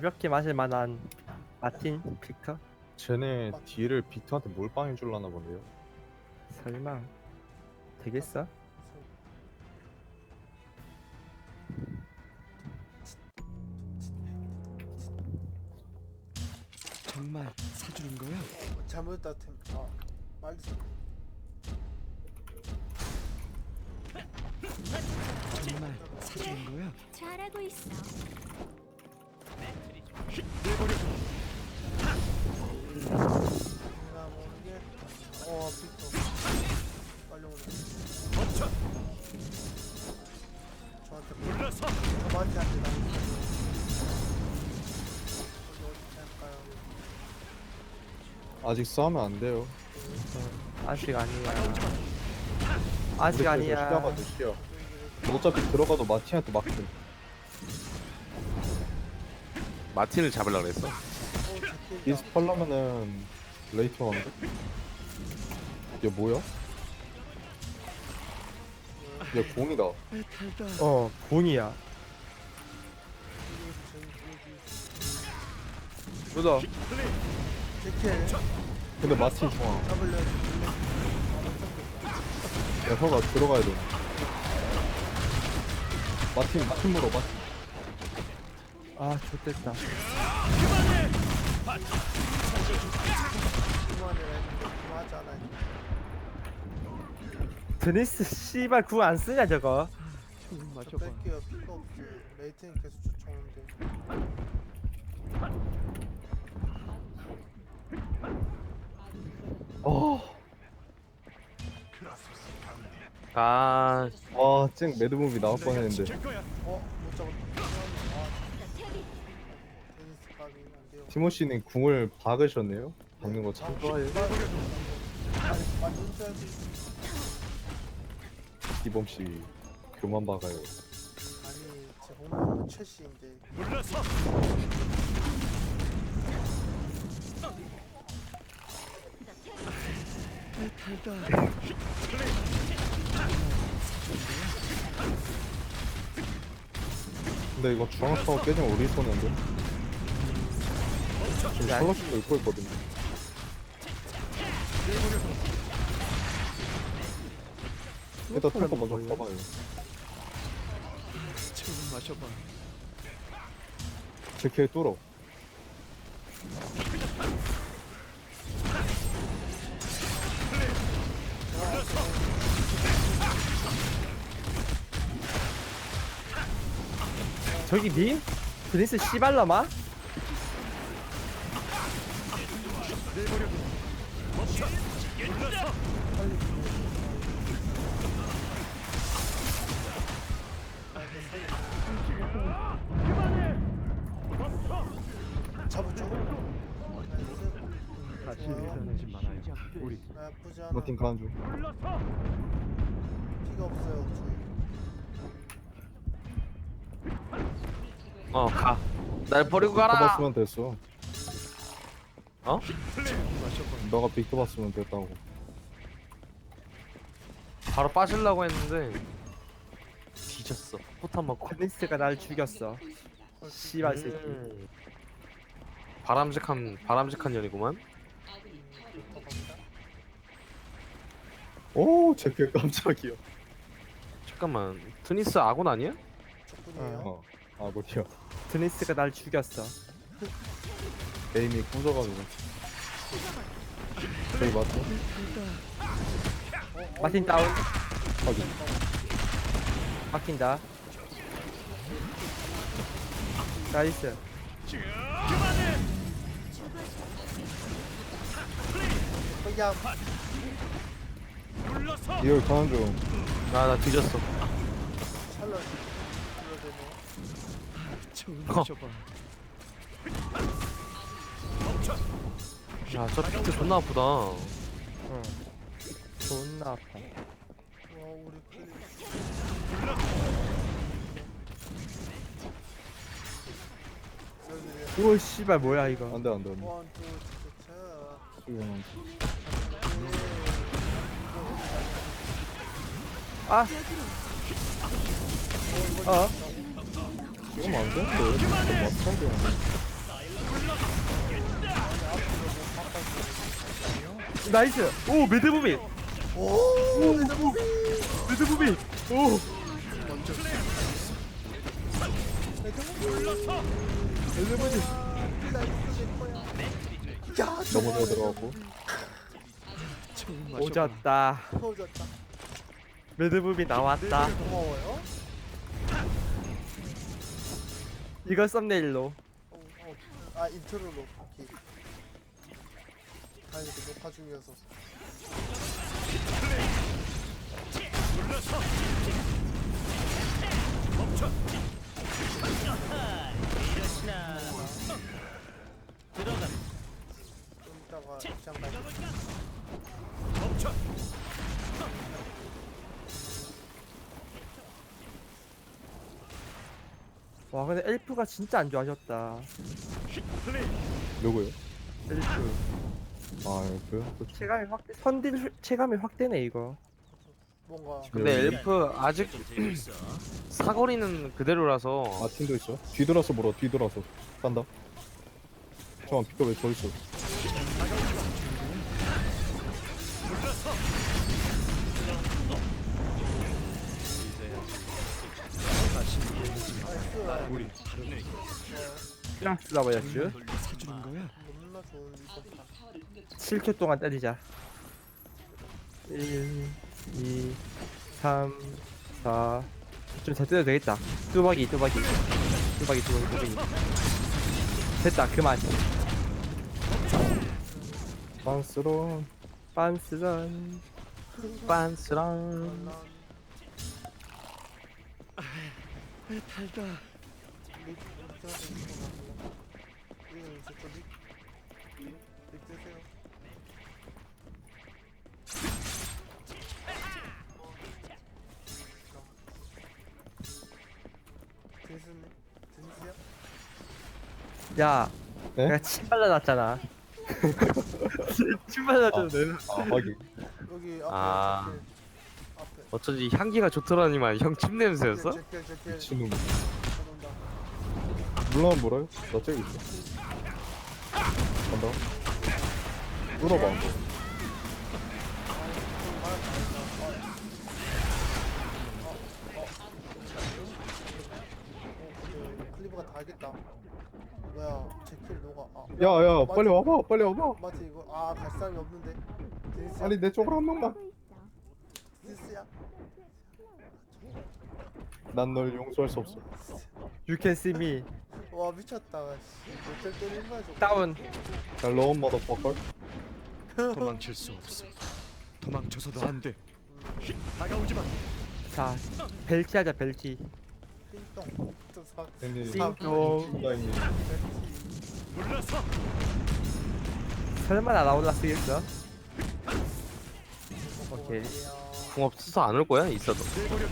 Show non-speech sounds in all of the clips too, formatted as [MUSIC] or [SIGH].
가볍게 마실 만한 마틴 피커? 쟤네 딜을 빅터한테 몰빵해 줄라나 본데요. 설마 되겠어? 정말 사주는 거야? 잘못했다 템. 아, 빨리 써. 정말 사주는 거야? 잘하고 있어. 게. 어. 빨리 오네. 저한테. 저한테 어디 할까요? 아직 싸우면 안 돼요. 아직 아니야. 아직 아니야. 시야가. 어차피 들어가도 마틴한테 막힌. 마틴을 잡으려고 그랬어. 어, 제끼다. 디스팔라면은 레이터 간데? 얘 뭐야? 얘 공이다. 어, 공이야. 제끼. 근데 마틴 좋아. 야, 혀가 들어가야 돼. 마틴, 마틴 물어, 마틴. 아, 좋됐다. 드니스 씨발 구 안 쓰냐 저거? 저 맞춰봐. 뺄게요. 피가 없지. 레이튼 계속 쫓아오는데. 어. 아, 와, 찡, 매드무비 나올 뻔 했는데. 어, 티모시는 궁을 박으셨네요? 박는 거 참 좋아해요. 완전 써야지. 이범 씨, 교만 박아요. 아니, 제 홈런은 최씨인데. 메탈다. 근데 이거 중앙 타워 깨지면 우리 손인데? 지금 샬럿도 입고 있거든요. 일단 탱커 먼저 봐봐요. 좀 마셔봐. 제키에 뚫어. 저기 니? 드니스 씨발놈아? 나쁘지 않아. 마틴 가는 중. 피가 없어요, 저희. 어, 가. 날 버리고 가라. 봤으면 됐어. 어? 너가 빅터 봤으면 됐다고. 바로 빠지려고 했는데 뒤졌어. 포탄 맞고. 드니스가 날 죽였어. 씨발 새끼. 음. 바람직한 바람직한 년이구만. 오, 제키 [LAUGHS] 깜짝이야. 잠깐만, 트니스 아군 아니야? 적군이에요. 어, 아, 뭐야. 드니스가 날 죽였어. 게임이 꾸져가지고. 저기 맞죠? 마틴 다운. 확인. 막힌다. 나이스. 그냥 이걸 가는 중. 나나 뒤졌어. 좀 마셔봐. 야, 저 비트 존나 아프다. 응. 존나 아파. 오 씨발 뭐야 이거. 안 돼, 안 돼, 안 돼. 원, 투, 쓰리, 차. 지금 아. 어. 아. 이건 안 되는데. 맞춰야 나이스. 오, 매드부비. 오, 오, 매드부비. 오. 매드부비. 야, 넘어서 들어가고. 오졌다. 오졌다. 매드무비 나왔다. 고마워요 이거 썸네일로. 어, 어. 아 인트로로 오케이 아니 그 녹화 중이어서 와 근데 엘프가 진짜 안 좋아졌다. 누구요? 엘프. 아 그? 또 체감이 확 선딜 체감이 확대네 이거. 뭔가 근데 네. 엘프 아직 [CLEARS THROAT] 사거리는 그대로라서 아 팀도 있어. 뒤돌아서 물어. 뒤돌아서. 간다. 잠깐 피가 왜저 있어? 우리 프랑스 라버였죠. 사주는 거야? 너무나 좋은 리버다 7초 동안 때리자. 1, 2, 3, 4. 좀 잘 때려도 되겠다. 뚜벅이, 뚜벅이. 뚜벅이, 뚜벅이, 뚜벅이. 됐다, 그만. 빤스런. 빤스런. 난왜 달다. 드세요 야, 네? 내가 침 발라놨잖아. [LAUGHS] 침 발라놨잖아, 내가. 아 확인. 여기 앞에 아. 앞에 어쩐지 향기가 좋더라니만 형 침 냄새였어? 미친놈. 물론 물어요? 나 저기 있어. 간다. 물어봐. 어, 클리브가 다 하겠다. 뭐야, 제킬 너가 아. 야야 마티- 빨리 와봐. 빨리 와봐. 마티 이거 아 갈 사람이 없는데. 빨리 내 쪽으로 한 명만. 데니스야. 난 널 용서할 수 없어. You can see me. 와 미쳤다. 거야 저거. 다운. 잘 넣은 머더퍼걸. [LAUGHS] 도망칠 수 없어. 도망쳐서도 안 돼. 다가오지 마. 자, 벨티 하자, 벨티. 띵동. 또 사. 괜히 띵동. 라인이. 물러서. 설마 나 나올라 쓰겠어? 오케이. 궁 없어서 안올 거야 있어도 내버려.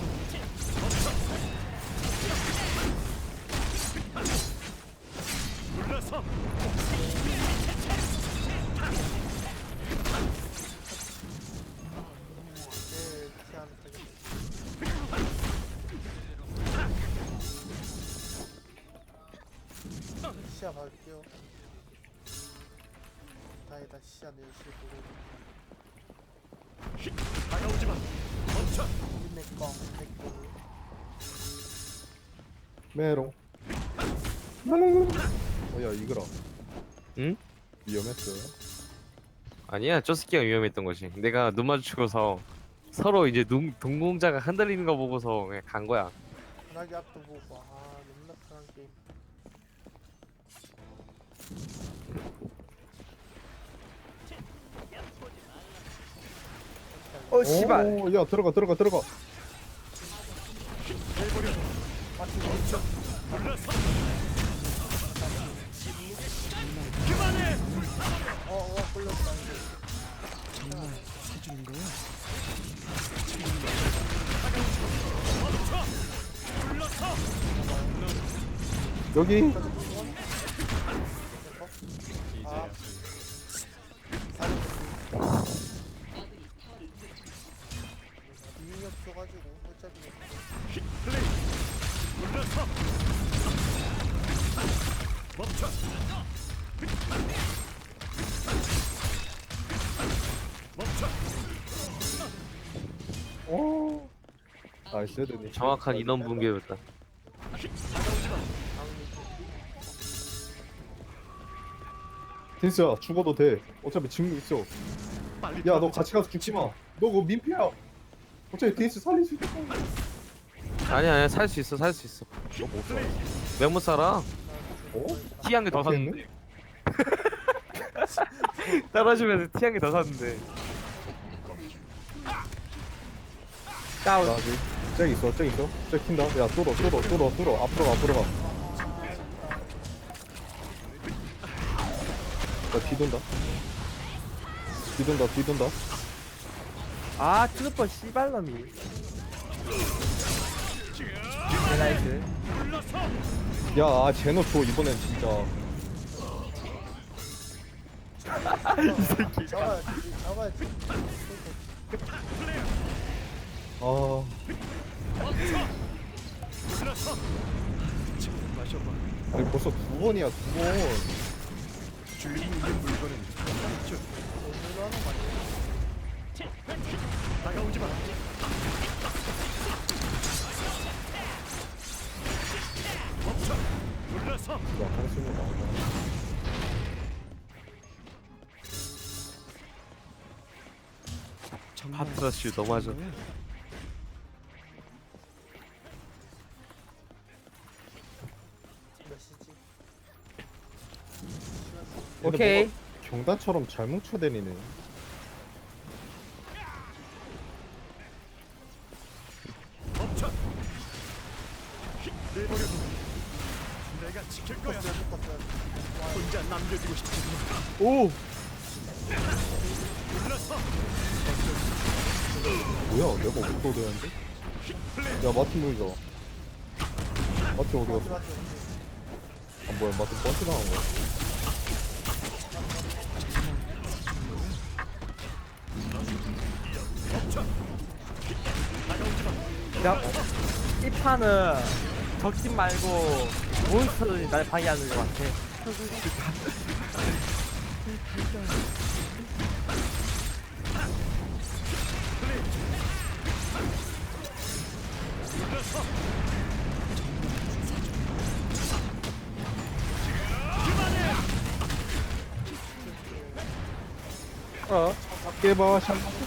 시야 내실 보고. 다가오지 마. 멈춰. 이내 거, 내 거. 메롱. 어야 이거라. 응? 위험했어요. 아니야 저스키가 위험했던 것이 내가 눈 마주치고서 서로 이제 눈, 동공자가 흔들리는 거 보고서 그냥 간 거야 편하게 앞도 보고. 아, 너무나 편한 게임. 어, 씨발. 오, 야 들어가 들어가 들어가. 여기. 아, 있어야 되네. 정확한 인원 분배였다. 다가오지 딘스야 죽어도 돼. 어차피 지금 있어. 야너 같이 가서 죽지마. 너 그거 민폐야. 어차피 딘스 살릴 수 있어. 아니야 아니야 살수 있어 살 수 있어. 너못 살아. 왜 못 살아? 어? 티한 개 더 샀는데. [LAUGHS] 떨어지면서 티한 개 더 샀는데. 다운 나 아직 잭 있어 잭 있어 잭 킨다 야 뚫어 뚫어 뚫어 뚫어 앞으로 가 앞으로 가 나 뒤 돈다 뒤 돈다 뒤 돈다 아 트루퍼 씨발놈이. 네, 나이스 야 아, 제노 줘 이번엔 진짜. [LAUGHS] 잡아야지 잡아야지 아 마셔봐 아니 벌써 두 번이야 두번. 주인이 있는 물건은 쭉 오늘로 하는 거 아니야? 다가오지 마 멈춰 물러서 야 한숨이 나온다 정말 하트러쉬 너무하죠. 오케이 경단처럼 잘 뭉쳐다니네 멈춰 내버려 내가 지킬 거야 혼자 남겨지고 싶지 오! 뭐야 내가 어디서 되는데? 야 마틴 보이자 마틴 어디 갔어? 아 뭐야 마틴 번트 당한 거야? 야, 이 판은 적팀 말고 몬스터들이 날 방해하는 것 같아 어? 깨봐 샹 어?